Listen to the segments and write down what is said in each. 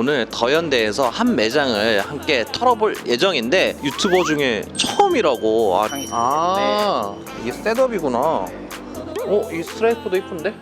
오늘 더현대에서 한 매장을 함께 털어볼 예정인데 유튜버 중에 처음이라고. 아, 아 이게 셋업이구나. 어, 이 스트라이프도 이쁜데?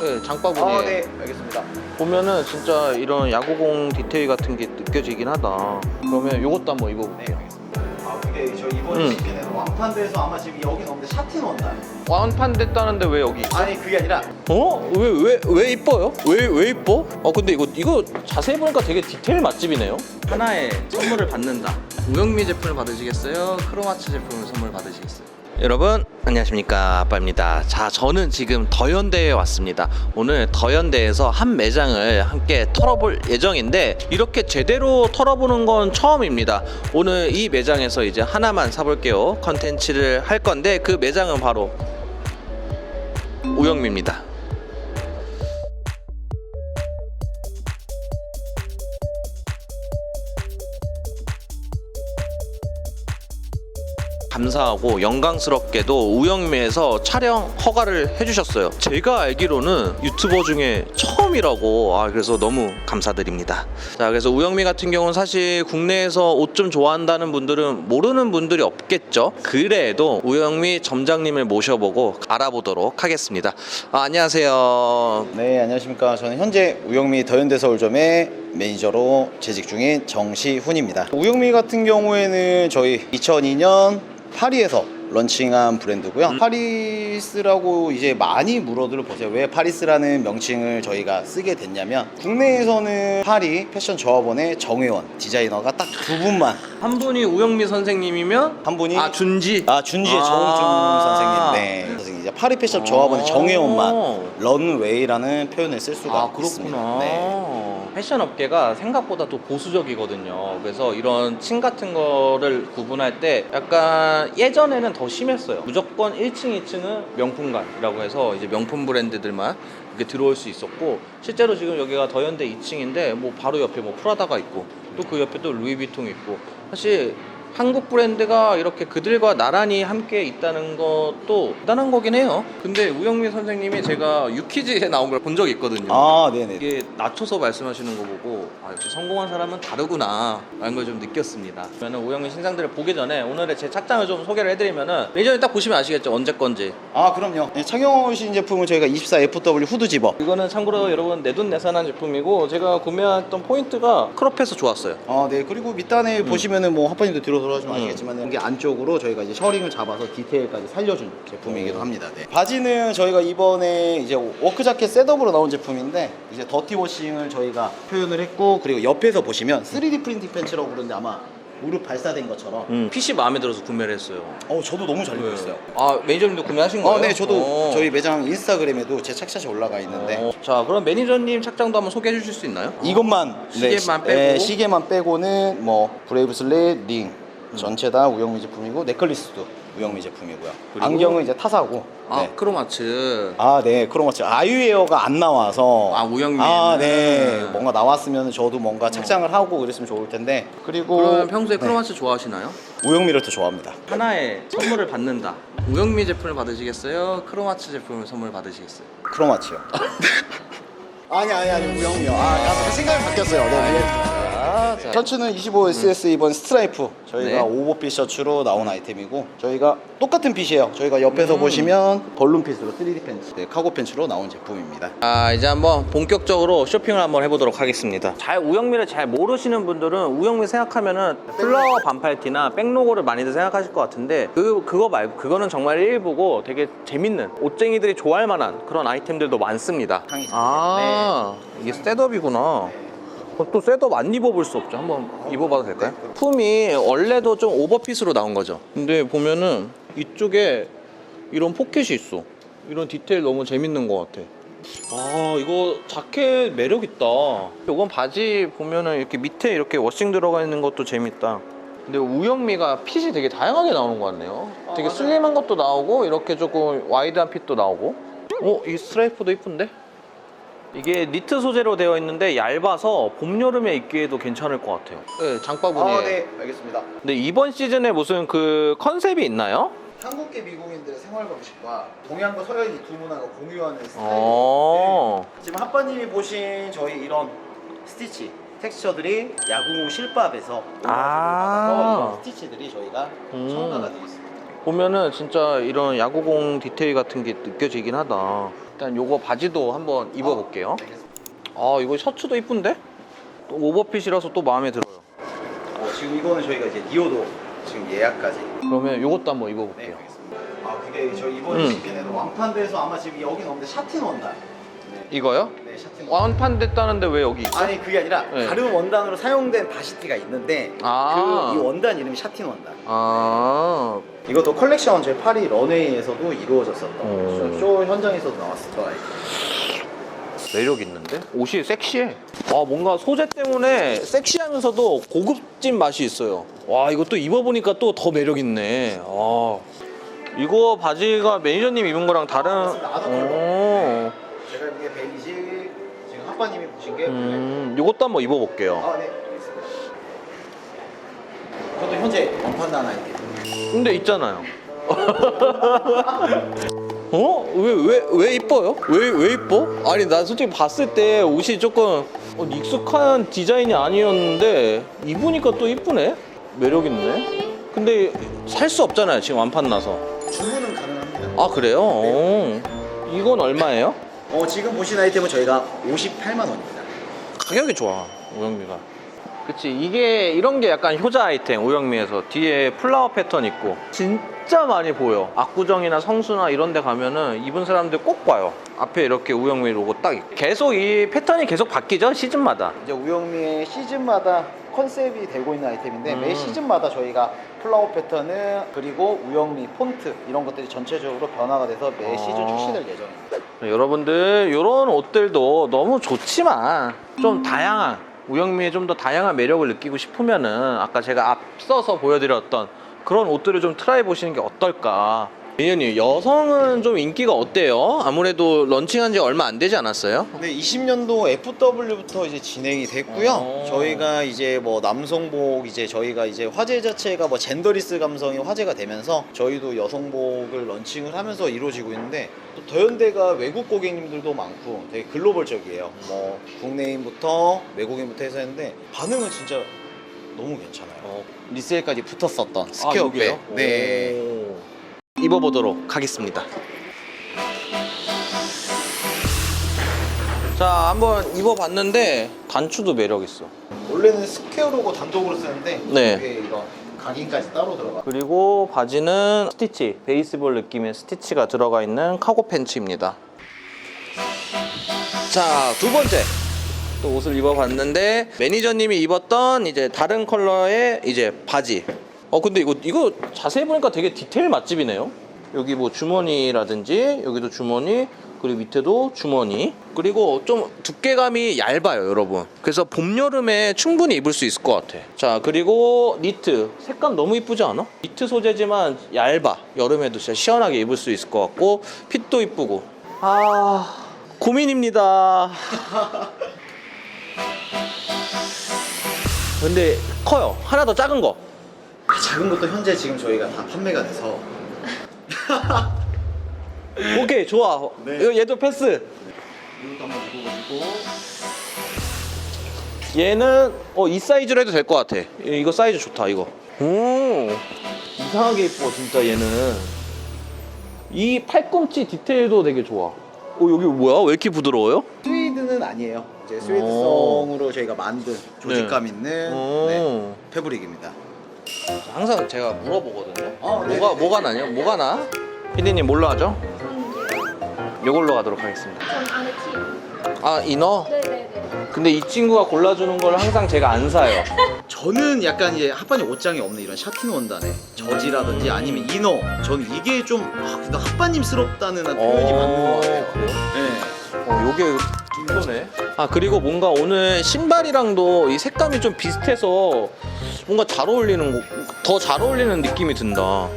네, 장바구니에 아, 네, 알겠습니다. 보면은 진짜 이런 야구공 디테일 같은 게 느껴지긴 하다. 그러면 요것도 한번 입어볼게요. 아, 그게 저 이번 음. 왕판대에서 아마 지금 여긴 없는데 샤틴 원단. 완판 됐다는데 왜 여기 있어? 아니 그게 아니라 어? 왜 왜 왜 이뻐요? 왜 왜 이뻐? 어 근데 이거 이거 자세히 보니까 되게 디테일 맛집이네요. 하나의 선물을 받는다. 우영미 제품을 받으시겠어요? 크로마츠 제품을 선물 받으시겠어요? 여러분 안녕하십니까 아빠입니다. 자 저는 지금 더현대에 왔습니다. 오늘 더현대에서 한 매장을 함께 털어볼 예정인데 이렇게 제대로 털어보는 건 처음입니다. 오늘 이 매장에서 이제 하나만 사볼게요. 컨텐츠를 할 건데 그 매장은 바로 우영미입니다. 감사하고 영광스럽게도 우영미에서 촬영 허가를 해주셨어요. 제가 알기로는 유튜버 중에 처음이라고 아 그래서 너무 감사드립니다. 자 그래서 우영미 같은 경우는 사실 국내에서 옷 좀 좋아한다는 분들은 모르는 분들이 없겠죠. 그래도 우영미 점장님을 모셔보고 알아보도록 하겠습니다. 아, 안녕하세요. 네, 안녕하십니까. 저는 현재 우영미 더현대 서울점의 매니저로 재직 중인 정시훈입니다. 우영미 같은 경우에는 저희 2002년 파리에서 런칭한 브랜드고요. 음. 파리스라고 이제 많이 물어들 보세요. 왜 파리스라는 명칭을 저희가 쓰게 됐냐면 국내에서는 파리 패션 조합원의 정혜원 디자이너가 딱 두 분만 한 분이 우영미 선생님이면 한 분이 아 준지 아 준지의 아. 정웅준 선생님. 네. 그래서 이제 파리 패션 조합원의 아. 정혜원만 런웨이라는 표현을 쓸 수가 아 있습니다. 네. 패션 업계가 생각보다 또 보수적이거든요. 그래서 이런 층 같은 거를 구분할 때 약간 예전에는 더 심했어요. 무조건 1층, 2층은 명품관이라고 해서 이제 명품 브랜드들만 이렇게 들어올 수 있었고 실제로 지금 여기가 더현대 2층인데 뭐 바로 옆에 뭐 프라다가 있고 또 그 옆에 또 루이비통이 있고 사실 한국 브랜드가 이렇게 그들과 나란히 함께 있다는 것도 대단한 거긴 해요. 근데 우영민 선생님이 제가 유키즈에 나온 걸 본 적이 있거든요. 아, 네네. 이게 낮춰서 말씀하시는 거 보고 아, 역시 성공한 사람은 다르구나 라는 걸 좀 느꼈습니다. 그러면 우영민 신상들을 보기 전에 오늘의 제 착장을 좀 소개를 해드리면은 매니저님 딱 보시면 아시겠죠? 언제 건지. 아, 그럼요. 네, 착용하신 제품은 저희가 24FW 후드 집어. 이거는 참고로 여러분 내돈 내산한 제품이고 제가 구매했던 포인트가 크롭해서 좋았어요. 아, 네. 그리고 밑단에 보시면은 뭐 하파님도 뒤로 돌아가시면 음. 아시겠지만 여기 안쪽으로 저희가 이제 셔링을 잡아서 디테일까지 살려준 제품이기도 합니다. 네. 바지는 저희가 이번에 이제 워크 자켓 셋업으로 나온 제품인데 이제 더티 워싱을 저희가 표현을 했고 그리고 옆에서 보시면 3D 프린팅 팬츠라고 그러는데 아마 무릎 발사된 것처럼 음, 핏이 마음에 들어서 구매를 했어요. 어 저도 너무 잘 입었어요. 아 매니저님도 구매하신 거예요? 어, 네, 저도 어. 저희 매장 인스타그램에도 제 착샷이 올라가 있는데 어, 자 그럼 매니저님 착장도 한번 소개해 주실 수 있나요? 이것만 시계만 시- 빼고? 네, 시계만 빼고는 뭐 브레이브슬릿 링 전체 다 우영미 제품이고 넥클리스도 우영미 제품이고요. 그리고? 안경은 이제 타사고. 아 네. 크로마츠. 아, 네, 크로마츠 아유에어가 안 나와서 아, 우영미에는. 아, 네, 뭔가 나왔으면 저도 뭔가 착장을 하고 그랬으면 좋을 텐데 그리고 그러면 평소에 네, 크로마츠 좋아하시나요? 우영미를 더 좋아합니다. 하나의 선물을 받는다. 우영미 제품을 받으시겠어요? 크로마츠 제품을 선물 받으시겠어요? 크로마츠요. 아니 아니 아니 우영미요. 아, 나 생각이 바뀌었어요. 네. 아, 자. 셔츠는 25SS 이번 스트라이프 저희가 네. 오버핏 셔츠로 나온 아이템이고 저희가 똑같은 핏이에요 저희가 옆에서 음. 보시면 벌룬 핏으로 3D 팬츠 네, 카고 팬츠로 나온 제품입니다 아 이제 한번 본격적으로 쇼핑을 한번 해보도록 하겠습니다. 잘 우영미를 잘 모르시는 분들은 우영미 생각하면은 플라워 반팔티나 백로고를 많이들 생각하실 것 같은데 그 그거 말고 그거는 정말 일부고 되게 재밌는 옷쟁이들이 좋아할 만한 그런 아이템들도 많습니다. 아 이게 셋업이구나. 그럼 또 셋업 안 입어볼 수 없죠. 한번 입어봐도 될까요? 품이 원래도 좀 오버핏으로 나온 거죠. 근데 보면은 이쪽에 이런 포켓이 있어. 이런 디테일 너무 재밌는 것 같아. 아 이거 자켓 매력 있다. 이건 바지 보면은 이렇게 밑에 이렇게 워싱 들어가 있는 것도 재밌다. 근데 우영미가 핏이 되게 다양하게 나오는 것 같네요. 되게 슬림한 것도 나오고 이렇게 조금 와이드한 핏도 나오고. 어, 이 스트라이프도 이쁜데? 이게 니트 소재로 되어 있는데 얇아서 봄 여름에 입기에도 괜찮을 것 같아요. 네, 장바구니에. 아 네 알겠습니다 근데 이번 시즌에 무슨 그 컨셉이 있나요? 한국계 미국인들의 생활 방식과 동양과 서양 이 두 문화가 공유하는 스타일 어. 지금 하빠님이 보신 저희 이런 스티치 텍스처들이 야구공 실밥에서 아. 이런 스티치들이 저희가 음. 첨가가 되어 있습니다. 보면은 진짜 이런 야구공 디테일 같은 게 느껴지긴 하다. 일단 요거 바지도 한번 입어볼게요. 아 이거 셔츠도 이쁜데? 또 오버핏이라서 또 마음에 들어요. 어, 지금 이거는 저희가 이제 니오도 지금 예약까지. 그러면 요것도 한번 네, 입어볼게요. 알겠습니다. 아 그게 저희 이번에 음. 집계내도 완판돼서 아마 지금 여기는 없는데 샤틴 원단. 네, 이거요? 네 샤틴. 완판 됐다는데 왜 여기 있어? 아니 그게 아니라 네. 다른 원단으로 사용된 바시티가 있는데 아. 그 이 원단 이름이 샤틴 원단. 아 이것도 컬렉션 저희 파리 런웨이에서도 이루어졌었던 오. 쇼, 쇼 현장에서도 나왔었던 아이템. 매력 있는데? 옷이 섹시해. 아 뭔가 소재 때문에 섹시하면서도 고급진 맛이 있어요. 와 이것도 입어보니까 또 더 매력 있네. 아 이거 바지가 매니저님 입은 거랑 다른. 맞습니다. 아더 컬러. 오. 하빠님이 보신 게 음, 이것도 한번 입어볼게요. 아, 네. 알겠습니다. 저도 현재 원판단 아이템. 근데 있잖아요. 어? 왜, 왜, 왜 이뻐요? 왜, 왜 이뻐? 아니, 나 솔직히 봤을 때 옷이 조금 어, 익숙한 디자인이 아니었는데, 입으니까 또 이쁘네? 매력있네? 근데 살 수 없잖아요, 지금 완판 나서. 주문은 가능합니다. 아, 그래요? 어. 이건 얼마예요? 어, 지금 보신 아이템은 저희가 58만 원입니다. 가격이 좋아, 우영미가. 그치, 이게, 이런 게 약간 효자 아이템, 우영미에서. 뒤에 플라워 패턴 있고. 진짜 많이 보여. 압구정이나 성수나 이런 데 가면은 입은 사람들 꼭 봐요. 앞에 이렇게 우영미 로고 딱 있고. 계속 이 패턴이 계속 바뀌죠, 시즌마다. 이제 우영미의 시즌마다 컨셉이 되고 있는 아이템인데 음. 매 시즌마다 저희가 플라워 패턴은 그리고 우영미 폰트 이런 것들이 전체적으로 변화가 돼서 매 아. 시즌 출시될 예정입니다. 여러분들, 이런 옷들도 너무 좋지만, 좀 다양한, 우영미의 좀 더 다양한 매력을 느끼고 싶으면은, 아까 제가 앞서서 보여드렸던 그런 옷들을 좀 트라이 보시는 게 어떨까. 민현님, 여성은 좀 인기가 어때요? 아무래도 런칭한 지 얼마 안 되지 않았어요? 네, 20년도 FW부터 이제 진행이 됐고요. 어. 저희가 이제 뭐 남성복 이제 저희가 이제 화제 자체가 뭐 젠더리스 감성이 화제가 되면서 저희도 여성복을 런칭을 하면서 이루어지고 있는데 또 더현대가 외국 고객님들도 많고 되게 글로벌적이에요. 뭐 국내인부터 외국인부터 해서 했는데 반응은 진짜 너무 괜찮아요. 어. 리셀까지 붙었었던 아, 스퀘어백. 여기에요? 네. 오. 입어보도록 하겠습니다. 자, 한번 입어봤는데 단추도 매력 있어. 원래는 스퀘어 로고 단독으로 쓰는데 네. 이런 각인까지 따로 들어가. 그리고 바지는 스티치, 베이스볼 느낌의 스티치가 들어가 있는 카고 팬츠입니다. 자, 두 번째. 또 옷을 입어봤는데 매니저님이 입었던 이제 다른 컬러의 이제 바지. 어 근데 이거 이거 자세히 보니까 되게 디테일 맛집이네요. 여기 뭐 주머니라든지 여기도 주머니 그리고 밑에도 주머니. 그리고 좀 두께감이 얇아요 여러분. 그래서 봄 여름에 충분히 입을 수 있을 것 같아. 자 그리고 니트. 색감 너무 이쁘지 않아? 니트 소재지만 얇아. 여름에도 진짜 시원하게 입을 수 있을 것 같고 핏도 이쁘고. 아. 고민입니다. 근데 커요. 하나 더 작은 거 아, 작은 것도 현재 지금 저희가 다 판매가 돼서. 오케이 좋아. 네. 이거 얘도 패스. 이것도 한번 입어보시고. 얘는 어, 이 사이즈로 해도 될 것 같아. 이- 이거 사이즈 좋다 이거. 오 이상하게 이뻐 진짜 얘는. 이 팔꿈치 디테일도 되게 좋아. 어 여기 뭐야? 왜 이렇게 부드러워요? 스웨이드는 아니에요. 이제 스웨이드성으로 저희가 만든 조직감 있는 오. 네, 패브릭입니다. 항상 제가 물어보거든요 어, 네. 뭐가 뭐가 나냐 뭐가 나? 피디님 뭘로 하죠? 이걸로 가도록 하겠습니다 전 안에 티. 아 이너? 네네네. 근데 이 친구가 골라주는 걸 항상 제가 안 사요 저는 약간 이제 핫반이 옷장에 없는 이런 샤틴 원단의 저지라든지 아니면 이너 저는 이게 좀 아, 근데 핫바님스럽다는 표현이 맞는 것 같아요. 그래요? 네. 어, 요게 이거네. 아, 그리고 뭔가 오늘 신발이랑도 이 색감이 좀 비슷해서 뭔가 잘 어울리는, 더 잘 어울리는 느낌이 든다.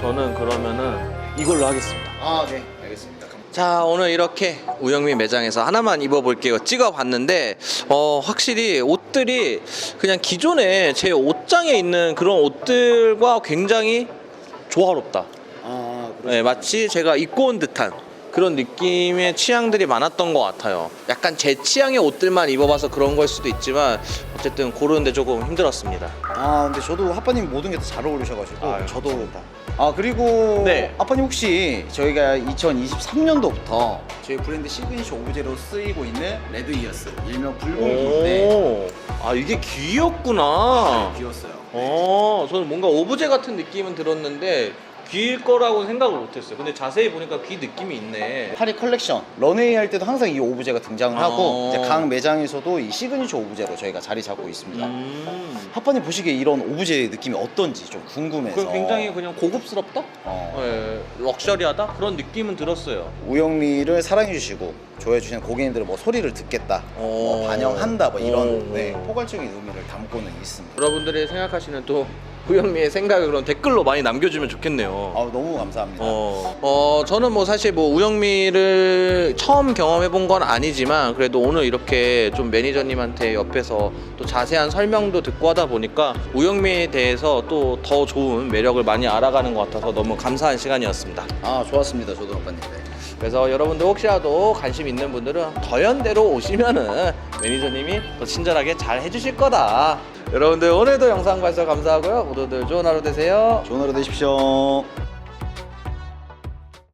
저는 그러면은 이걸로 하겠습니다. 아, 네. 알겠습니다. 자, 오늘 이렇게 우영미 매장에서 하나만 입어볼게요. 찍어봤는데, 어, 확실히 옷들이 그냥 기존에 제 옷장에 있는 그런 옷들과 굉장히 조화롭다. 아, 네, 마치 제가 입고 온 듯한 그런 느낌의 취향들이 많았던 것 같아요. 약간 제 취향의 옷들만 입어봐서 그런 걸 수도 있지만 어쨌든 고르는데 조금 힘들었습니다. 아 근데 저도 하빠님 모든 게 다 잘 어울리셔가지고 아유, 저도. 아 그리고 네. 아빠님 혹시 저희가 2023년도부터 저희 브랜드 시그니처 오브제로 쓰이고 있는 레드 이어스 일명 붉은 귀인데 오, 아 이게 귀였구나. 귀였어요. 어, 저는 뭔가 오브제 같은 느낌은 들었는데 귀일 거라고 생각을 못했어요. 근데 자세히 보니까 귀 느낌이 있네. 파리 컬렉션 런웨이 할 때도 항상 이 오브제가 등장을 하고 어. 이제 각 매장에서도 이 시그니처 오브제로 저희가 자리 잡고 있습니다. 음. 하빠님 보시기에 이런 오브제 느낌이 어떤지 좀 궁금해서 그 굉장히 그냥 고급스럽다? 어, 예, 럭셔리하다? 그런 느낌은 들었어요. 우영미를 사랑해주시고 좋아해주시는 고객님들은 뭐 소리를 듣겠다, 뭐 어. 반영한다 뭐 이런 어. 네, 포괄적인 의미를 담고는 있습니다. 여러분들이 생각하시는 또 후영미의 생각을 그런 댓글로 많이 남겨주면 좋겠네요. 아 너무 감사합니다. 어, 어, 저는 뭐 사실 뭐 우영미를 처음 경험해 본 건 아니지만 그래도 오늘 이렇게 좀 매니저님한테 옆에서 또 자세한 설명도 듣고 하다 보니까 우영미에 대해서 또 더 좋은 매력을 많이 알아가는 것 같아서 너무 감사한 시간이었습니다. 아 좋았습니다, 저도 아빠님. 네. 그래서 여러분들 혹시라도 관심 있는 분들은 더현대로 오시면은 매니저님이 더 친절하게 잘 해주실 거다. 여러분들 오늘도 영상 봐주셔서 감사하고요. 모두들 좋은 하루 되세요. 좋은 하루 되십시오.